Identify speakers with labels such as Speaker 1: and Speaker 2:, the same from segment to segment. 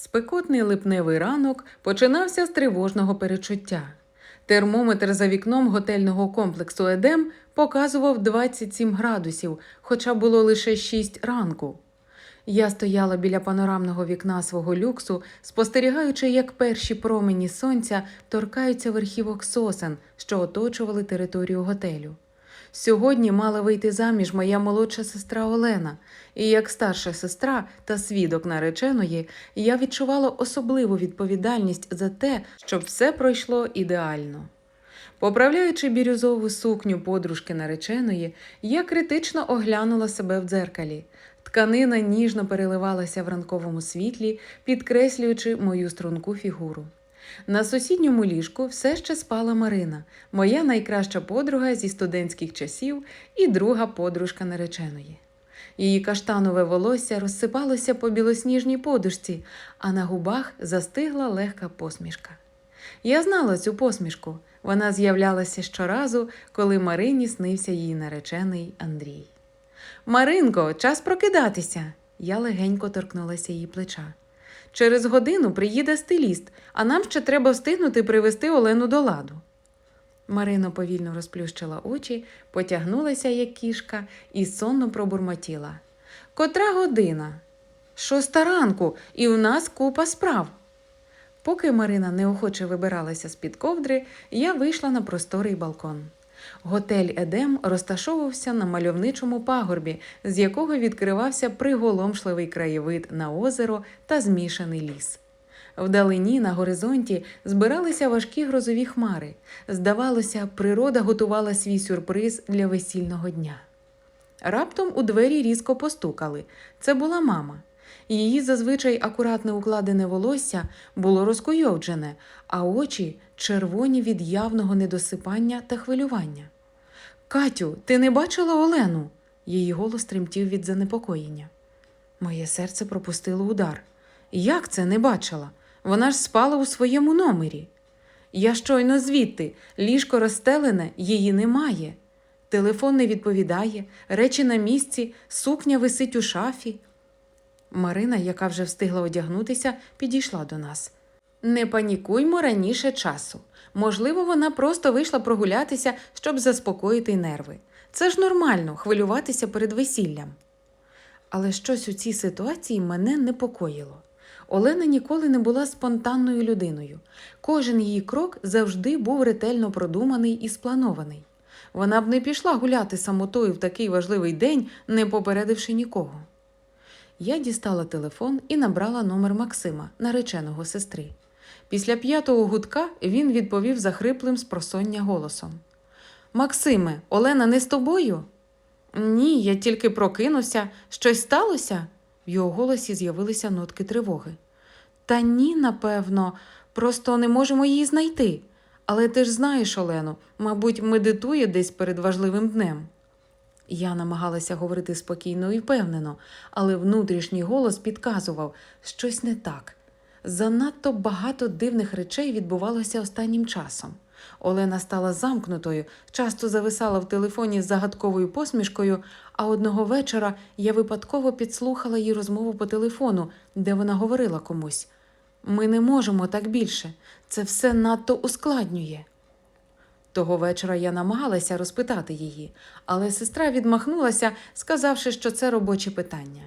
Speaker 1: Спекотний липневий ранок починався з тривожного перечуття. Термометр за вікном готельного комплексу Едем показував 27 градусів, хоча було лише 6 ранку. Я стояла біля панорамного вікна свого люксу, спостерігаючи, як перші промені сонця торкаються верхівок сосен, що оточували територію готелю. Сьогодні мала вийти заміж моя молодша сестра Олена, і як старша сестра та свідок нареченої, я відчувала особливу відповідальність за те, щоб все пройшло ідеально. Поправляючи бірюзову сукню подружки нареченої, я критично оглянула себе в дзеркалі. Тканина ніжно переливалася в ранковому світлі, підкреслюючи мою струнку фігуру. На сусідньому ліжку все ще спала Марина, моя найкраща подруга зі студентських часів і друга подружка нареченої. Її каштанове волосся розсипалося по білосніжній подушці, а на губах застигла легка посмішка. Я знала цю посмішку. Вона з'являлася щоразу, коли Марині снився її наречений Андрій. Маринко, час прокидатися. Я легенько торкнулася її плеча. Через годину приїде стиліст, а нам ще треба встигнути привезти Олену до ладу. Марина повільно розплющила очі, потягнулася, як кішка, і сонно пробурмотіла. Котра година? Шоста ранку, і в нас купа справ. Поки Марина неохоче вибиралася з-під ковдри, я вийшла на просторий балкон. Готель Едем розташовувався на мальовничому пагорбі, з якого відкривався приголомшливий краєвид на озеро та змішаний ліс. Вдалині на горизонті збиралися важкі грозові хмари. Здавалося, природа готувала свій сюрприз для весільного дня. Раптом у двері різко постукали. Це була мама. Її зазвичай акуратне укладене волосся було розкуйовджене, а очі червоні від явного недосипання та хвилювання. Катю, ти не бачила Олену? Її голос тремтів від занепокоєння. Моє серце пропустило удар. Як це не бачила? Вона ж спала у своєму номері. Я щойно звідти, ліжко розстелене, її немає. Телефон не відповідає, речі на місці, сукня висить у шафі. Марина, яка вже встигла одягнутися, підійшла до нас. Не панікуймо раніше часу. Можливо, вона просто вийшла прогулятися, щоб заспокоїти нерви. Це ж нормально хвилюватися перед весіллям. Але щось у цій ситуації мене непокоїло. Олена ніколи не була спонтанною людиною. Кожен її крок завжди був ретельно продуманий і спланований. Вона б не пішла гуляти самотою в такий важливий день, не попередивши нікого. Я дістала телефон і набрала номер Максима, нареченого сестри. Після п'ятого гудка він відповів захриплим з просоння голосом: Максиме, Олена не з тобою? Ні, я тільки прокинувся. Щось сталося? В його голосі з'явилися нотки тривоги. Та ні, напевно, просто не можемо її знайти. Але ти ж знаєш, Олену, мабуть, медитує десь перед важливим днем. Я намагалася говорити спокійно і впевнено, але внутрішній голос підказував щось не так. Занадто багато дивних речей відбувалося останнім часом. Олена стала замкнутою, часто зависала в телефоні з загадковою посмішкою, а одного вечора я випадково підслухала її розмову по телефону, де вона говорила комусь: Ми не можемо так більше, це все надто ускладнює. Того вечора я намагалася розпитати її, але сестра відмахнулася, сказавши, що це робоче питання.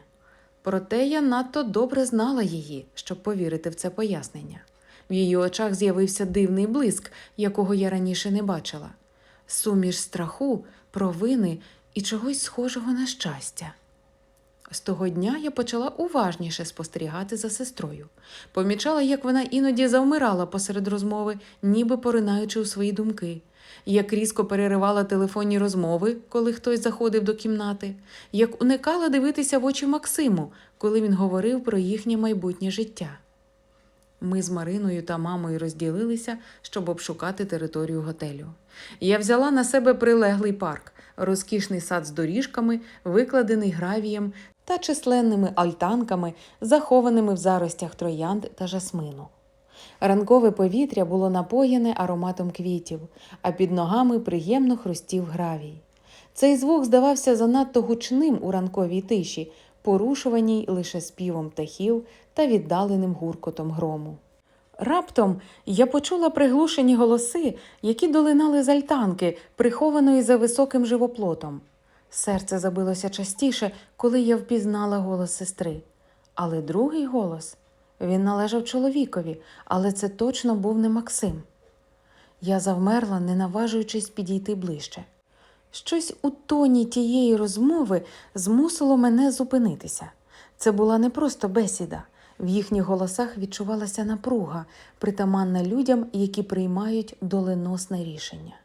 Speaker 1: Проте я надто добре знала її, щоб повірити в це пояснення. В її очах з'явився дивний блиск, якого я раніше не бачила суміш страху, провини і чогось схожого на щастя. З того дня я почала уважніше спостерігати за сестрою. Помічала, як вона іноді завмирала посеред розмови, ніби поринаючи у свої думки, як різко переривала телефонні розмови, коли хтось заходив до кімнати, як уникала дивитися в очі Максиму, коли він говорив про їхнє майбутнє життя. Ми з Мариною та мамою розділилися, щоб обшукати територію готелю. Я взяла на себе прилеглий парк, розкішний сад з доріжками, викладений гравієм та численними альтанками, захованими в заростях троянд та жасмину. Ранкове повітря було напоєне ароматом квітів, а під ногами приємно хрустів гравій. Цей звук здавався занадто гучним у ранковій тиші, порушуваній лише співом птахів та віддаленим гуркотом грому. Раптом я почула приглушені голоси, які долинали з альтанки, прихованої за високим живоплотом. Серце забилося частіше, коли я впізнала голос сестри. Але другий голос він належав чоловікові, але це точно був не Максим. Я завмерла, не наважуючись підійти ближче. Щось у тоні тієї розмови змусило мене зупинитися. Це була не просто бесіда. В їхніх голосах відчувалася напруга, притаманна людям, які приймають доленосне рішення.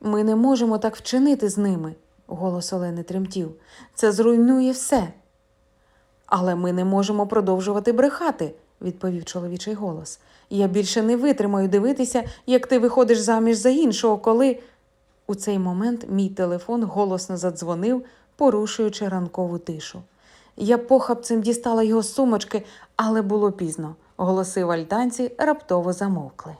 Speaker 1: Ми не можемо так вчинити з ними, голос Олени тремтів. Це зруйнує все. Але ми не можемо продовжувати брехати, відповів чоловічий голос. Я більше не витримаю дивитися, як ти виходиш заміж за іншого, коли. У цей момент мій телефон голосно задзвонив, порушуючи ранкову тишу. Я похапцем дістала його з сумочки, але було пізно. Голоси в альтанці раптово замовкли.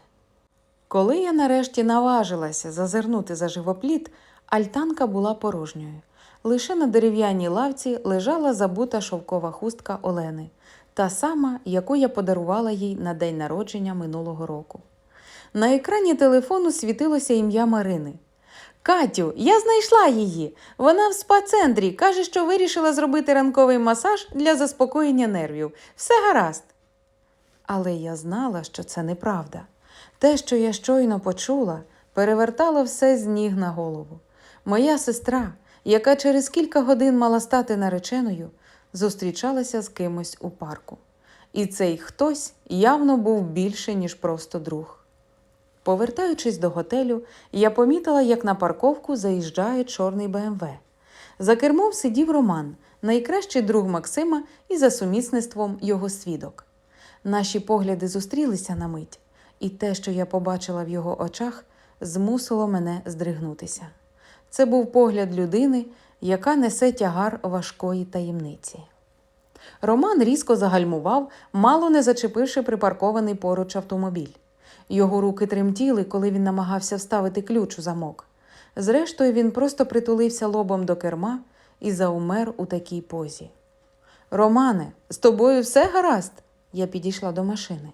Speaker 1: Коли я нарешті наважилася зазирнути за живопліт, альтанка була порожньою. Лише на дерев'яній лавці лежала забута шовкова хустка Олени, та сама, яку я подарувала їй на день народження минулого року. На екрані телефону світилося ім'я Марини. Катю, я знайшла її. Вона в спа-центрі. Каже, що вирішила зробити ранковий масаж для заспокоєння нервів. Все гаразд. Але я знала, що це неправда. Те, що я щойно почула, перевертало все з ніг на голову. Моя сестра, яка через кілька годин мала стати нареченою, зустрічалася з кимось у парку. І цей хтось явно був більше, ніж просто друг. Повертаючись до готелю, я помітила, як на парковку заїжджає чорний БМВ. За кермом сидів Роман, найкращий друг Максима і за сумісництвом його свідок. Наші погляди зустрілися на мить, і те, що я побачила в його очах, змусило мене здригнутися. Це був погляд людини, яка несе тягар важкої таємниці. Роман різко загальмував, мало не зачепивши припаркований поруч автомобіль. Його руки тремтіли, коли він намагався вставити ключ у замок. Зрештою, він просто притулився лобом до керма і заумер у такій позі. Романе, з тобою все гаразд? Я підійшла до машини.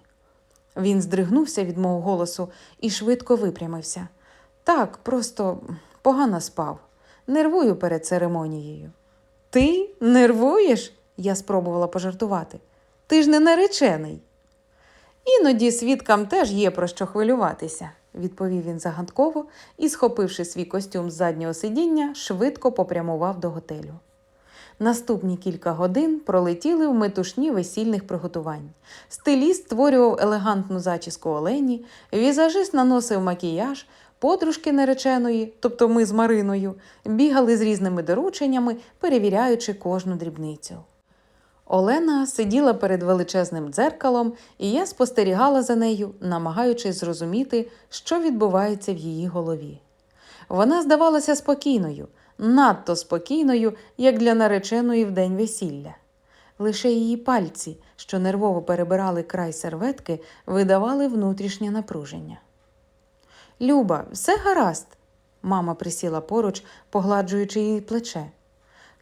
Speaker 1: Він здригнувся від мого голосу і швидко випрямився. Так, просто погано спав. Нервую перед церемонією. Ти нервуєш? Я спробувала пожартувати. Ти ж не наречений. Іноді свідкам теж є про що хвилюватися, відповів він загадково і, схопивши свій костюм з заднього сидіння, швидко попрямував до готелю. Наступні кілька годин пролетіли в метушні весільних приготувань. Стиліст створював елегантну зачіску Олені, візажист наносив макіяж, подружки нареченої, тобто ми з Мариною, бігали з різними дорученнями, перевіряючи кожну дрібницю. Олена сиділа перед величезним дзеркалом, і я спостерігала за нею, намагаючись зрозуміти, що відбувається в її голові. Вона здавалася спокійною, надто спокійною, як для нареченої в день весілля. Лише її пальці, що нервово перебирали край серветки, видавали внутрішнє напруження. Люба, все гаразд. Мама присіла поруч, погладжуючи її плече.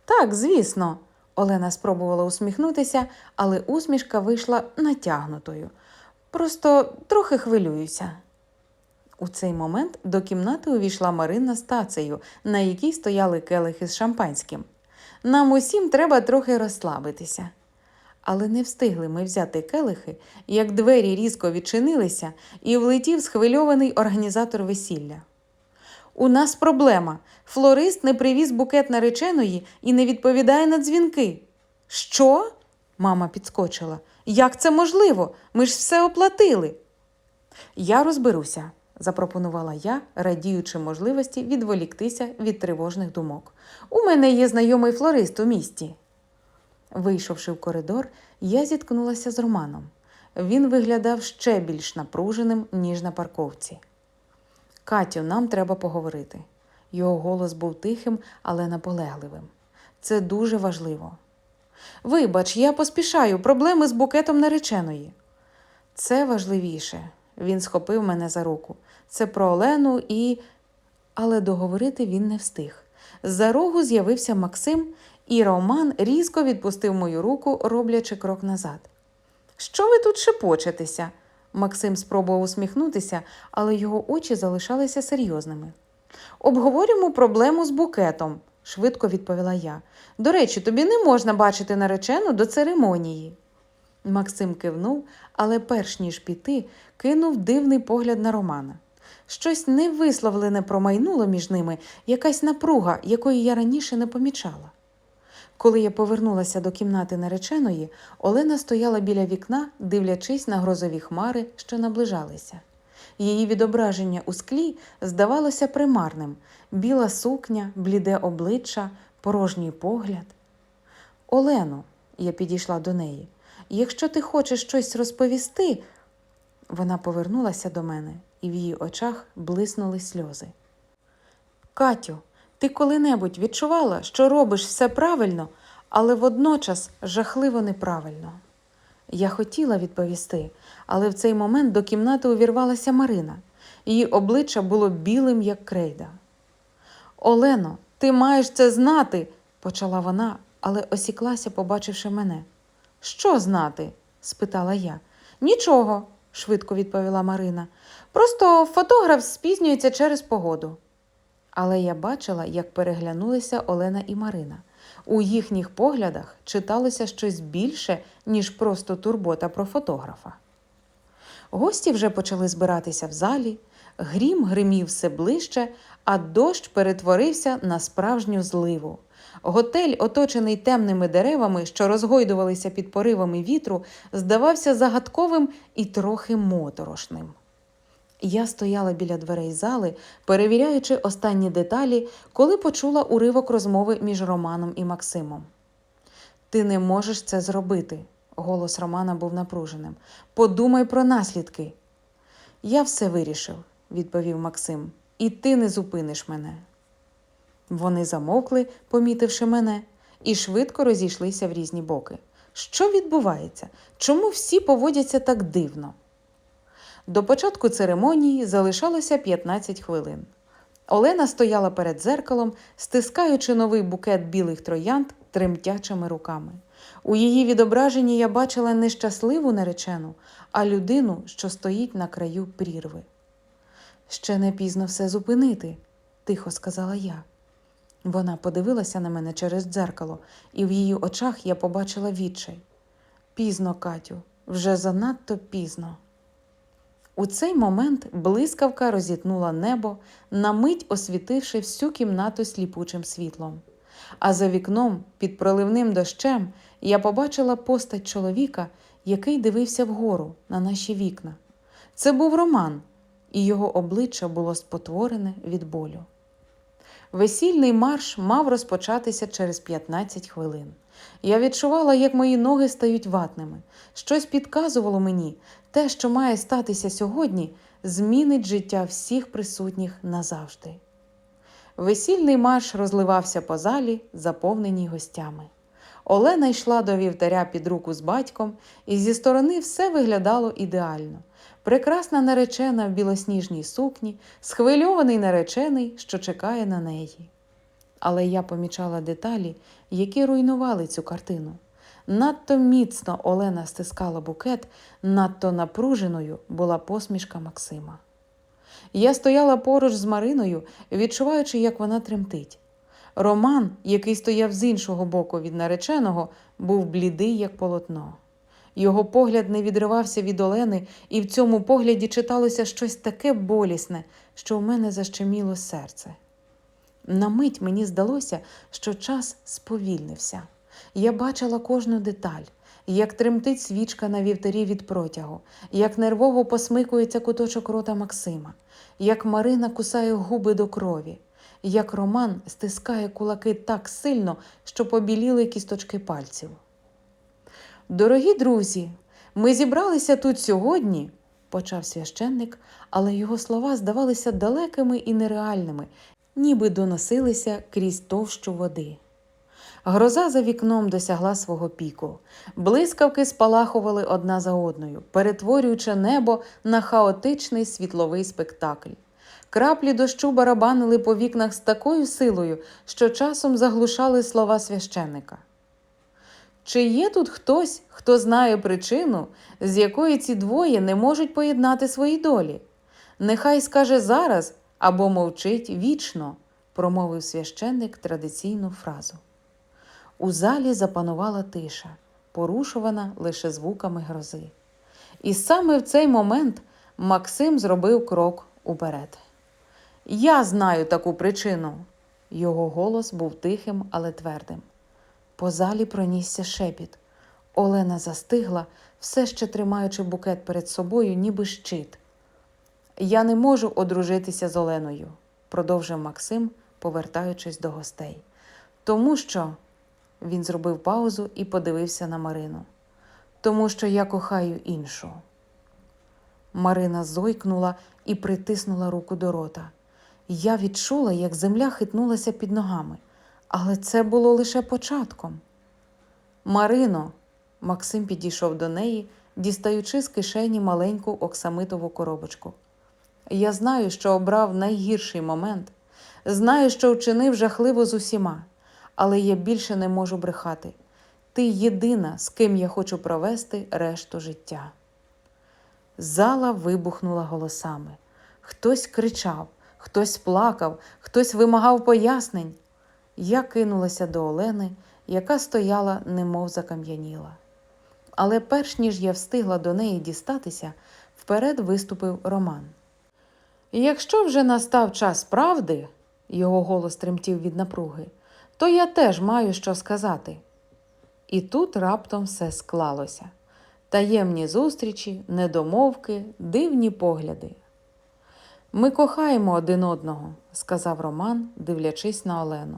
Speaker 1: Так, звісно. Олена спробувала усміхнутися, але усмішка вийшла натягнутою. Просто трохи хвилююся. У цей момент до кімнати увійшла Марина з тацею, на якій стояли келихи з шампанським. Нам усім треба трохи розслабитися. Але не встигли ми взяти келихи, як двері різко відчинилися, і влетів схвильований організатор весілля. У нас проблема. Флорист не привіз букет нареченої і не відповідає на дзвінки. Що? Мама підскочила. Як це можливо? Ми ж все оплатили. Я розберуся, запропонувала я, радіючи можливості відволіктися від тривожних думок. У мене є знайомий флорист у місті. Вийшовши в коридор, я зіткнулася з Романом. Він виглядав ще більш напруженим, ніж на парковці. Катю, нам треба поговорити. Його голос був тихим, але наполегливим. Це дуже важливо. Вибач, я поспішаю, проблеми з букетом нареченої. Це важливіше. Він схопив мене за руку. Це про Олену і. Але договорити він не встиг. З-за рогу з'явився Максим і Роман різко відпустив мою руку, роблячи крок назад. Що ви тут шепочетеся? Максим спробував усміхнутися, але його очі залишалися серйозними. Обговорюємо проблему з букетом, швидко відповіла я. До речі, тобі не можна бачити наречену до церемонії. Максим кивнув, але перш ніж піти, кинув дивний погляд на Романа. Щось невисловлене промайнуло між ними, якась напруга, якої я раніше не помічала. Коли я повернулася до кімнати нареченої, Олена стояла біля вікна, дивлячись на грозові хмари, що наближалися. Її відображення у склі здавалося примарним біла сукня, бліде обличчя, порожній погляд. Олено, я підійшла до неї, якщо ти хочеш щось розповісти. Вона повернулася до мене, і в її очах блиснули сльози. Катю, ти коли-небудь відчувала, що робиш все правильно, але водночас жахливо неправильно. Я хотіла відповісти, але в цей момент до кімнати увірвалася Марина. Її обличчя було білим, як крейда. Олено, ти маєш це знати, почала вона, але осіклася, побачивши мене. Що знати? спитала я. Нічого, швидко відповіла Марина. Просто фотограф спізнюється через погоду. Але я бачила, як переглянулися Олена і Марина. У їхніх поглядах читалося щось більше, ніж просто турбота про фотографа. Гості вже почали збиратися в залі, грім гримів все ближче, а дощ перетворився на справжню зливу. Готель, оточений темними деревами, що розгойдувалися під поривами вітру, здавався загадковим і трохи моторошним. Я стояла біля дверей зали, перевіряючи останні деталі, коли почула уривок розмови між Романом і Максимом. Ти не можеш це зробити. Голос Романа був напруженим. Подумай про наслідки. Я все вирішив, відповів Максим, і ти не зупиниш мене. Вони замовкли, помітивши мене, і швидко розійшлися в різні боки. Що відбувається? Чому всі поводяться так дивно? До початку церемонії залишалося 15 хвилин. Олена стояла перед дзеркалом, стискаючи новий букет білих троянд тремтячими руками. У її відображенні я бачила не щасливу наречену, а людину, що стоїть на краю прірви. Ще не пізно все зупинити, тихо сказала я. Вона подивилася на мене через дзеркало, і в її очах я побачила відчай. Пізно, Катю, вже занадто пізно. У цей момент блискавка розітнула небо, на мить освітивши всю кімнату сліпучим світлом. А за вікном, під проливним дощем, я побачила постать чоловіка, який дивився вгору на наші вікна. Це був Роман, і його обличчя було спотворене від болю. Весільний марш мав розпочатися через 15 хвилин. Я відчувала, як мої ноги стають ватними. Щось підказувало мені, те, що має статися сьогодні, змінить життя всіх присутніх назавжди. Весільний марш розливався по залі, заповненій гостями. Олена йшла до вівтаря під руку з батьком, і зі сторони все виглядало ідеально. Прекрасна наречена в білосніжній сукні, схвильований наречений, що чекає на неї. Але я помічала деталі, які руйнували цю картину. Надто міцно Олена стискала букет, надто напруженою була посмішка Максима. Я стояла поруч з Мариною, відчуваючи, як вона тремтить. Роман, який стояв з іншого боку від нареченого, був блідий, як полотно. Його погляд не відривався від Олени, і в цьому погляді читалося щось таке болісне, що в мене защеміло серце. На мить мені здалося, що час сповільнився. Я бачила кожну деталь, як тремтить свічка на вівтарі від протягу, як нервово посмикується куточок рота Максима, як Марина кусає губи до крові, як Роман стискає кулаки так сильно, що побіліли кісточки пальців. Дорогі друзі, ми зібралися тут сьогодні, почав священник, але його слова здавалися далекими і нереальними, ніби доносилися крізь товщу води. Гроза за вікном досягла свого піку. Блискавки спалахували одна за одною, перетворюючи небо на хаотичний світловий спектакль. Краплі дощу барабанили по вікнах з такою силою, що часом заглушали слова священника. Чи є тут хтось, хто знає причину, з якої ці двоє не можуть поєднати свої долі? Нехай скаже зараз або мовчить вічно, промовив священник традиційну фразу. У залі запанувала тиша, порушувана лише звуками грози. І саме в цей момент Максим зробив крок уперед. Я знаю таку причину. Його голос був тихим, але твердим. По залі пронісся шепіт. Олена застигла, все ще тримаючи букет перед собою, ніби щит. Я не можу одружитися з Оленою, продовжив Максим, повертаючись до гостей. Тому що він зробив паузу і подивився на Марину. Тому що я кохаю іншу. Марина зойкнула і притиснула руку до рота. Я відчула, як земля хитнулася під ногами, але це було лише початком. Марино, Максим підійшов до неї, дістаючи з кишені маленьку оксамитову коробочку. Я знаю, що обрав найгірший момент, знаю, що вчинив жахливо з усіма, але я більше не можу брехати. Ти єдина, з ким я хочу провести решту життя. Зала вибухнула голосами. Хтось кричав, хтось плакав, хтось вимагав пояснень. Я кинулася до Олени, яка стояла, немов закам'яніла. Але перш ніж я встигла до неї дістатися, вперед виступив Роман. Якщо вже настав час правди, його голос тремтів від напруги, то я теж маю що сказати. І тут раптом все склалося таємні зустрічі, недомовки, дивні погляди. Ми кохаємо один одного, сказав Роман, дивлячись на Олену.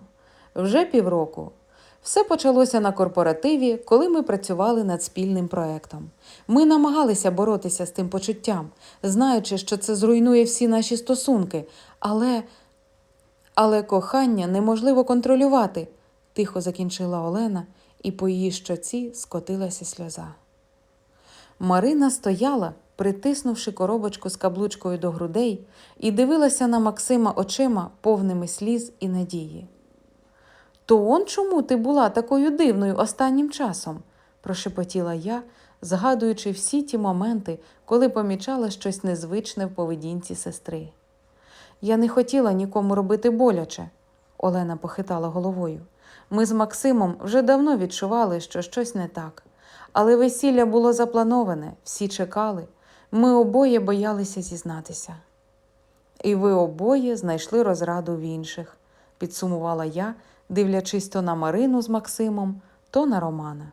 Speaker 1: Вже півроку. Все почалося на корпоративі, коли ми працювали над спільним проектом. Ми намагалися боротися з тим почуттям, знаючи, що це зруйнує всі наші стосунки, але. Але кохання неможливо контролювати, тихо закінчила Олена, і по її щоці скотилася сльоза. Марина стояла, притиснувши коробочку з каблучкою до грудей, і дивилася на Максима очима, повними сліз і надії. То он чому ти була такою дивною останнім часом? прошепотіла я, згадуючи всі ті моменти, коли помічала щось незвичне в поведінці сестри. Я не хотіла нікому робити боляче, Олена похитала головою. Ми з Максимом вже давно відчували, що щось не так. Але весілля було заплановане, всі чекали. Ми обоє боялися зізнатися. І ви обоє знайшли розраду в інших, підсумувала я, дивлячись то на Марину з Максимом, то на Романа.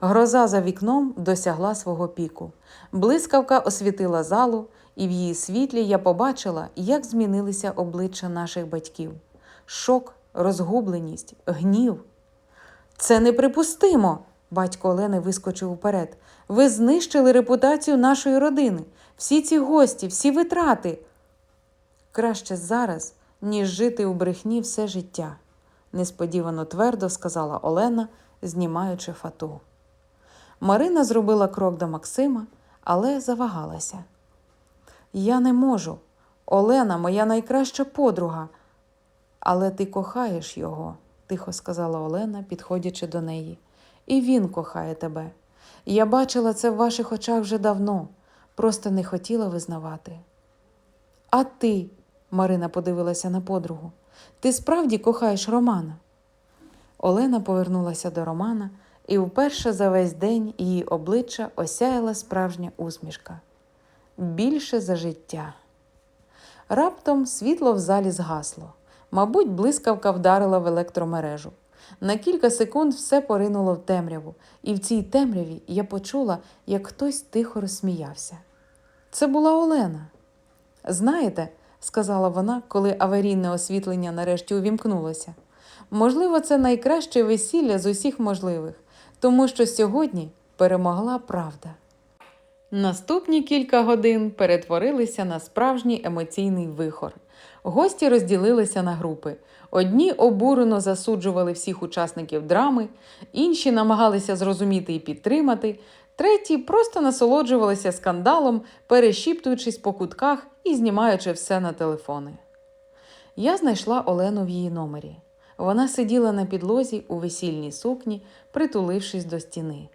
Speaker 1: Гроза за вікном досягла свого піку. Блискавка освітила залу, і в її світлі я побачила, як змінилися обличчя наших батьків. Шок, розгубленість, гнів. Це неприпустимо. Батько Олени вискочив уперед. Ви знищили репутацію нашої родини, всі ці гості, всі витрати. Краще зараз, ніж жити у брехні все життя, несподівано твердо сказала Олена, знімаючи фату. Марина зробила крок до Максима, але завагалася. Я не можу. Олена, моя найкраща подруга. Але ти кохаєш його, тихо сказала Олена, підходячи до неї. І він кохає тебе. Я бачила це в ваших очах вже давно, просто не хотіла визнавати. А ти, Марина подивилася на подругу, ти справді кохаєш Романа? Олена повернулася до Романа, і вперше за весь день її обличчя осяяла справжня усмішка. Більше за життя. Раптом світло в залі згасло. Мабуть, блискавка вдарила в електромережу. На кілька секунд все поринуло в темряву, і в цій темряві я почула, як хтось тихо розсміявся. Це була Олена. Знаєте, сказала вона, коли аварійне освітлення нарешті увімкнулося. Можливо, це найкраще весілля з усіх можливих, тому що сьогодні перемогла правда. Наступні кілька годин перетворилися на справжній емоційний вихор. Гості розділилися на групи. Одні обурено засуджували всіх учасників драми, інші намагалися зрозуміти і підтримати, Треті просто насолоджувалися скандалом, перешіптуючись по кутках і знімаючи все на телефони. Я знайшла Олену в її номері. Вона сиділа на підлозі у весільній сукні, притулившись до стіни.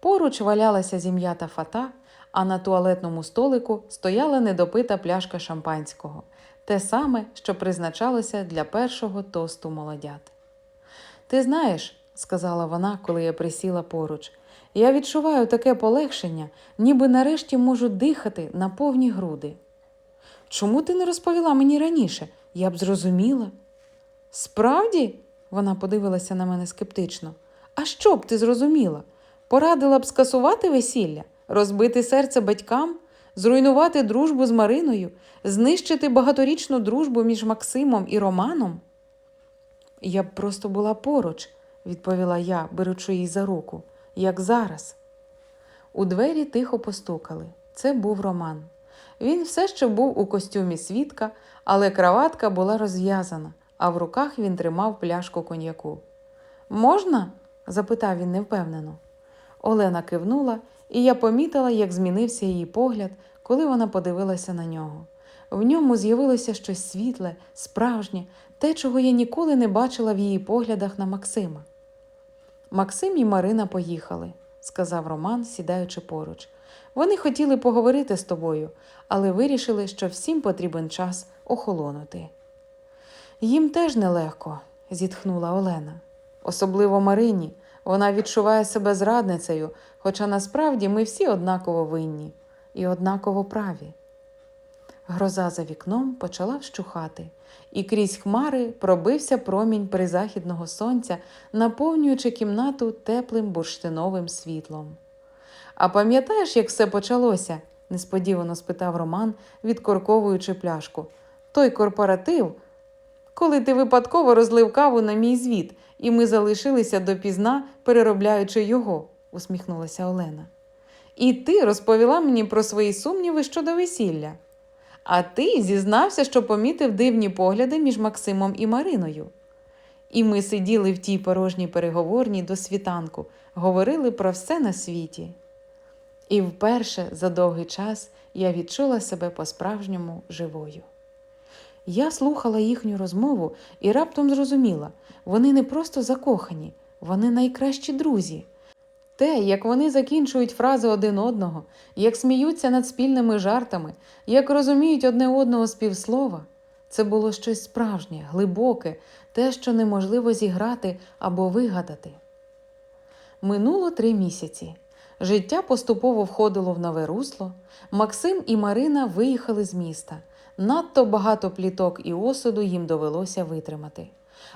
Speaker 1: Поруч валялася зім'ята фата, а на туалетному столику стояла недопита пляшка шампанського, те саме, що призначалося для першого тосту молодят. Ти знаєш, сказала вона, коли я присіла поруч, я відчуваю таке полегшення, ніби нарешті можу дихати на повні груди. Чому ти не розповіла мені раніше? Я б зрозуміла. Справді? Вона подивилася на мене скептично. А що б ти зрозуміла? Порадила б скасувати весілля, розбити серце батькам, зруйнувати дружбу з Мариною, знищити багаторічну дружбу між Максимом і Романом? Я б просто була поруч, відповіла я, беручи її за руку, як зараз. У двері тихо постукали. Це був Роман. Він все ще був у костюмі свідка, але краватка була розв'язана, а в руках він тримав пляшку коньяку. Можна? запитав він невпевнено. Олена кивнула, і я помітила, як змінився її погляд, коли вона подивилася на нього. В ньому з'явилося щось світле, справжнє, те, чого я ніколи не бачила в її поглядах на Максима. Максим і Марина поїхали, сказав Роман, сідаючи поруч. Вони хотіли поговорити з тобою, але вирішили, що всім потрібен час охолонути. Їм теж нелегко, зітхнула Олена. Особливо Марині. Вона відчуває себе зрадницею, хоча насправді ми всі однаково винні і однаково праві. Гроза за вікном почала вщухати, і крізь хмари пробився промінь призахідного сонця, наповнюючи кімнату теплим бурштиновим світлом. А пам'ятаєш, як все почалося? несподівано спитав Роман, відкорковуючи пляшку. Той корпоратив, коли ти випадково розлив каву на мій звіт, і ми залишилися допізна, переробляючи його, усміхнулася Олена. І ти розповіла мені про свої сумніви щодо весілля. А ти зізнався, що помітив дивні погляди між Максимом і Мариною. І ми сиділи в тій порожній переговорній до світанку, говорили про все на світі. І вперше за довгий час я відчула себе по-справжньому живою. Я слухала їхню розмову і раптом зрозуміла, вони не просто закохані, вони найкращі друзі. Те, як вони закінчують фрази один одного, як сміються над спільними жартами, як розуміють одне одного з півслова, це було щось справжнє, глибоке, те, що неможливо зіграти або вигадати. Минуло три місяці. Життя поступово входило в нове русло. Максим і Марина виїхали з міста. Надто багато пліток і осуду їм довелося витримати.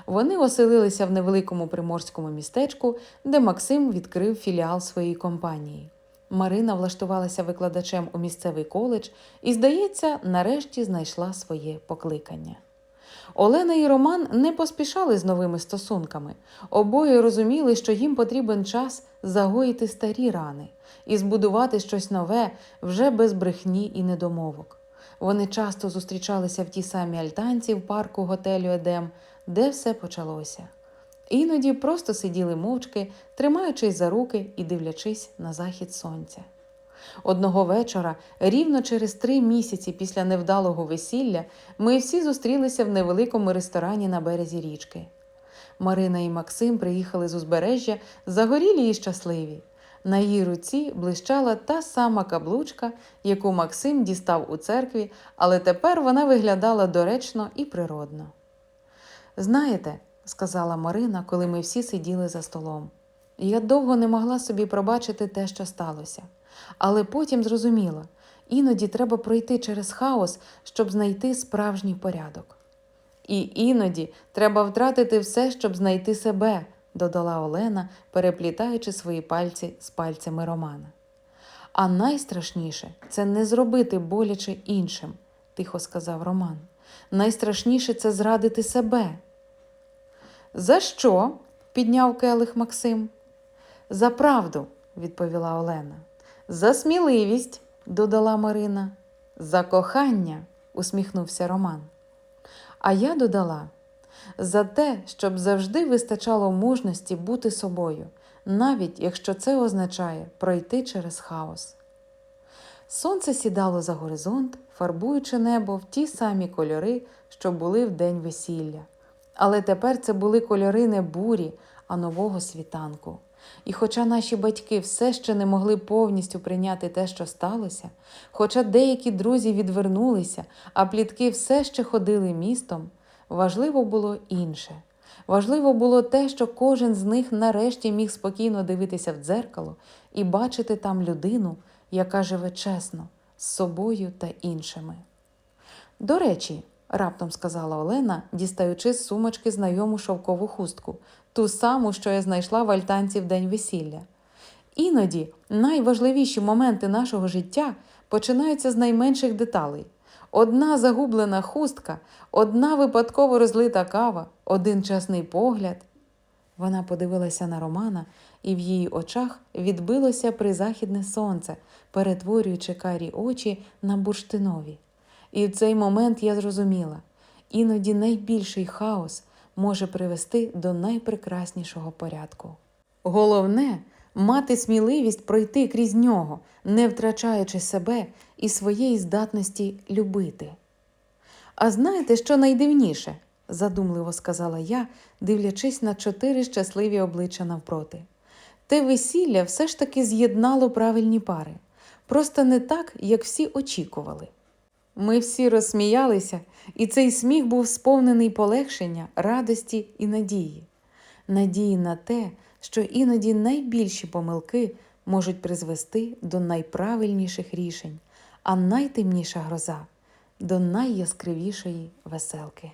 Speaker 1: Вони оселилися в невеликому приморському містечку, де Максим відкрив філіал своєї компанії. Марина влаштувалася викладачем у місцевий коледж і, здається, нарешті знайшла своє покликання. Олена і Роман не поспішали з новими стосунками. Обоє розуміли, що їм потрібен час загоїти старі рани і збудувати щось нове вже без брехні і недомовок. Вони часто зустрічалися в тій самій альтанці в парку готелю Едем, де все почалося. Іноді просто сиділи мовчки, тримаючись за руки і дивлячись на захід сонця. Одного вечора, рівно через три місяці після невдалого весілля, ми всі зустрілися в невеликому ресторані на березі річки. Марина і Максим приїхали з узбережжя, загорілі і щасливі. На її руці блищала та сама каблучка, яку Максим дістав у церкві, але тепер вона виглядала доречно і природно. Знаєте, сказала Марина, коли ми всі сиділи за столом, я довго не могла собі пробачити те, що сталося, але потім зрозуміла, іноді треба пройти через хаос, щоб знайти справжній порядок. І іноді треба втратити все, щоб знайти себе, додала Олена, переплітаючи свої пальці з пальцями Романа. А найстрашніше це не зробити боляче іншим, тихо сказав Роман. Найстрашніше це зрадити себе. За що? підняв келих Максим. За правду, відповіла Олена. За сміливість, додала Марина. За кохання, усміхнувся Роман. А я додала за те, щоб завжди вистачало мужності бути собою, навіть якщо це означає пройти через хаос. Сонце сідало за горизонт, фарбуючи небо в ті самі кольори, що були в день весілля. Але тепер це були кольори не бурі, а нового світанку. І хоча наші батьки все ще не могли повністю прийняти те, що сталося, хоча деякі друзі відвернулися, а плітки все ще ходили містом, важливо було інше. Важливо було те, що кожен з них нарешті міг спокійно дивитися в дзеркало і бачити там людину, яка живе чесно, з собою та іншими. До речі, раптом сказала Олена, дістаючи з сумочки знайому шовкову хустку, ту саму, що я знайшла в альтанці в день весілля. Іноді найважливіші моменти нашого життя починаються з найменших деталей. Одна загублена хустка, одна випадково розлита кава, один чесний погляд. Вона подивилася на Романа, і в її очах відбилося призахідне сонце, перетворюючи карі очі на бурштинові. І в цей момент я зрозуміла, іноді найбільший хаос може привести до найпрекраснішого порядку. Головне мати сміливість пройти крізь нього, не втрачаючи себе і своєї здатності любити. А знаєте, що найдивніше? задумливо сказала я, дивлячись на чотири щасливі обличчя навпроти. Те весілля все ж таки з'єднало правильні пари, просто не так, як всі очікували. Ми всі розсміялися, і цей сміх був сповнений полегшення, радості і надії. Надії на те, що іноді найбільші помилки можуть призвести до найправильніших рішень, а найтемніша гроза до найяскравішої веселки.